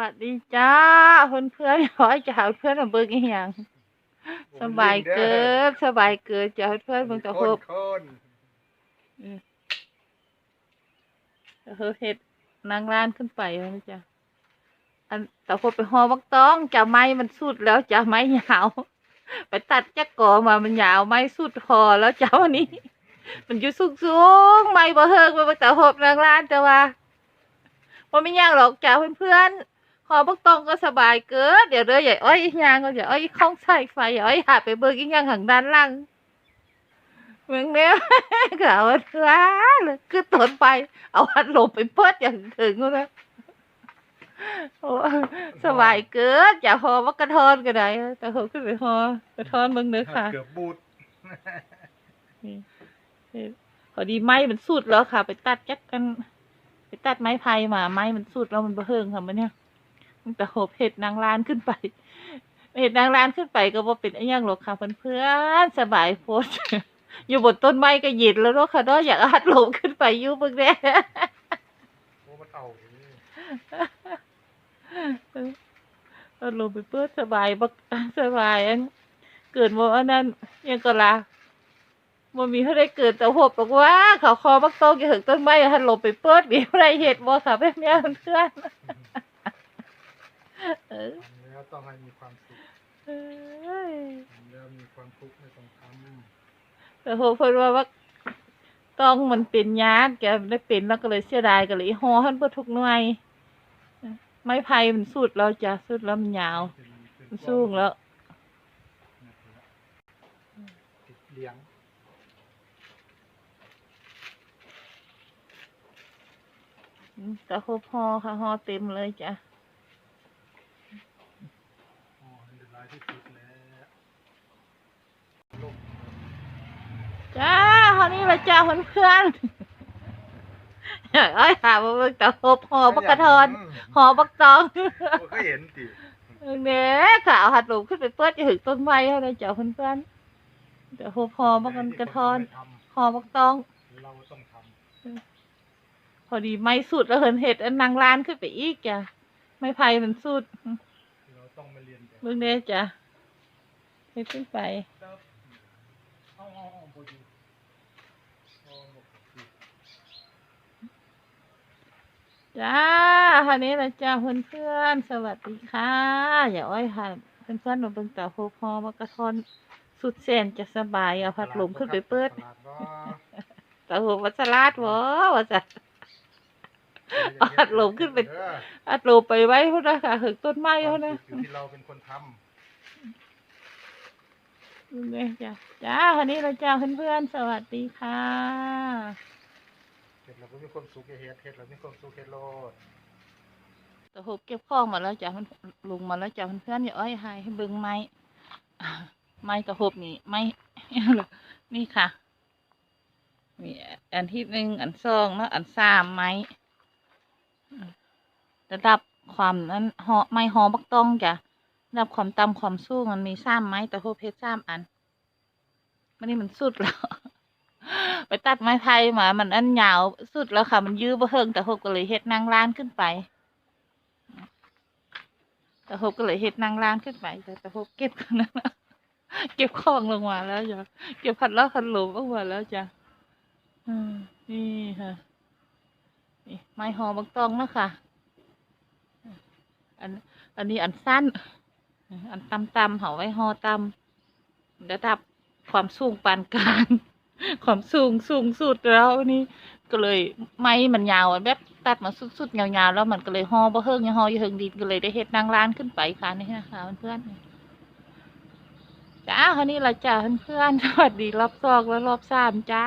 วัสดีจ้าเพื่อนเพื่อนๆขอให้จะหาเพื่อนมาเบิ่งอีหยังสบายเกิดสบายเกิดจ้าเพื่อนๆเบิ่งตะโฮบคนตะโฮบเฮ็ดนางร้านขึ้นไปแล้วนะจ้ะอันตะโฮบไปหอบักตองจ้าไม้มันสุดแล้วจ้าไม้ยาว ไปตัดจักกอมามันยาวไม้สุดพอแล้วจ้าวันนี้ มันอยู่สูงสูงๆไม้บ่เฮิงมาตะโฮบนางร้านแต่ว่าว่าไม่ยากหรอกจ้าเพื่อนๆ หอบักตองก็สบายเกินเดี๋ยวเด้อใหญ่อ้อยอีหยางก็อย่าอ้อยข้องใส่ไฟอย่าอ้อยหาไปเบิกอีหยางข้างด้านล่างเมืองเนี้ยก็เอาว้าเลยคือตนไป เอาหัดลมไปเปิดอย่างถึงนะโอ้สบายเกินอย่าหอบักกระทอนก็ได้แต่หอขึ้นไปหอกระทอนเมืองเนื้อค่ะเกือบบูดพอดีไม้มันสุดแล้วค่ะ ไปตัดจักกัน ไปตัดไม้ไผ่มาไม้มันสุดแล้วมันเบิ่งค่ะมันเนี่ย มันแต่โหบเห็ดนางลานขึ้นไป เห็ดนางลานขึ้นไปก็บ่เป็นอหยังหรอกค่ะเพื่อนๆสบายโพดอยู่บนต้นไม้ก็เย็นแล้วเนาะค่ะเนาะอยากอัดลมขึ้นไปอยู่เบิ่งแน่โอ้มันเอาอย่างนี้อัดลมไปเปิดสบายบักสบายอันเกิดบ่อันนั้นยังก็ลาบ่มีเท่าได้เกิดแต่โหบบอกว่าเขาคอบักโตอย่าถึงต้นไม้หันลมไปเปิดมีอะไรเห็ดบ่ค่ะแบบเนี้ยเพื่อนๆ เออทำแล้วต้องให้มีความสุขเอ้ยทำแล้วมีความทุกข์ไม่ต้องทแต่โหเพิ่นว่าว่าต้องมันเป็นยากแกได้เป็นแล้วก็เลยเสียดายก็เลยห่อหันเบิดทุกหน่วยไม้ไผ่มันสุดแล้วจ้ะสุดแล้วมันยาวำเป็นเป็นมันสูงแล้วติดเลี้ยงอืมแต่โหห่อค่ะห่อเต็มเลยจ้ะ อ๋อเดือดร้ายที่สุดแล้วลม คราวนี้ละจ้าเพื่อนเอ้ยหามาเบิ่งแต่โหห่อบักกระทอนหอบักตองก็เห็นติเนี่ยค่ะเอาหัดลุมขึ้นไปเปิดจะถึงต้นไม้เท่านั้นจ้ะเพื่อนๆแต่โหห่อบักกระทอนหอบักตองเราต้องทำพอดีไม่สุดแล้วเหินเห็ดอันนางลานขึ้นไปอีกจ้ะไม่ไผ่มันสุดเราต้องมาเรียนแบบเบิ่งเด้จ้ะเห็ดขึ้นไปเอาเอาเอา จ้าคันนี้ละจ้าเพื่อนๆสวัสดีค่ะ อย่าอ้อยค่ะเพื่อนๆมาเบิ่งเต่าโพพอมากระทอนสุดแสนจะสบายเอาพัดลมขึ้นไปเปิดตลาบ่เต่าโพวัสลาดวะว่าจะเอาพัดลมขึ้นไปเอออัดลมไปไว้พุ่นนะค่ะถึงต้นไม้พุ่นนะอยู่ที่เราเป็นคนทเบิ่งเด้จ้ะจ้าคันนี้ละจ้าเพื่อนๆสวัสดีค่ะำเห็ดเราก็มีความสุขเฮ็ดเฮ็ดเรามีความสุขเฮ็ดโลดตะโหบเก็บของมาแล้วจ้ะมันลงมาแล้วจ้ะเพื่อนๆอย่าอ้อยหายให้เบิ่งไม้อ่าไม้ตะโหบนี่ไม้นี่ค่ะ มีอันที่หนึ่งอันสองเนาะอันสามไม้อืมระดับความนั้นหอไม้หอบักต้องจ้ะ รับความต่ำความสูงมันมีสามไหม้ตะโหบเพชรสามอันมันนี่มันสุดแล้ว ไปตัดไม้ไผ่มา มันอันยาวสุดแล้วค่ะ มันยื้อบ่เฮิงแต่โหบก็เลยเฮ็ดนางล้านขึ้นไป แต่หกก็เลยเฮ็ดนางร้านขึ้นไป แต่แต่หกเก็บกันนะเก็บของลงมาแล้วจ้ะเก็บพัดแล้วคันหลมออกมาแล้วจ้ะอืมนี่ค่ะนี่ไม้หอบักตองนะค่ะ อัน อันนี้อันสั้น อันตำตำๆเขาไว้หอตำระดับความสูงปานกลาง ความสูงสูงสุดแล้วนี่ ก็เลยไม้มันยาวแบบตัดมาสุดๆยาวๆแล้วมันก็เลยหอบ่เฮิงยังหออยู่เฮิงดินก็เลยได้เฮ็ดนางร้านขึ้นไปค่ะนี่นะคะเพื่อนจ้าคราวนี้ละจ้าเพื่อนๆสวัสดีรอบสองและรอบสามจ้า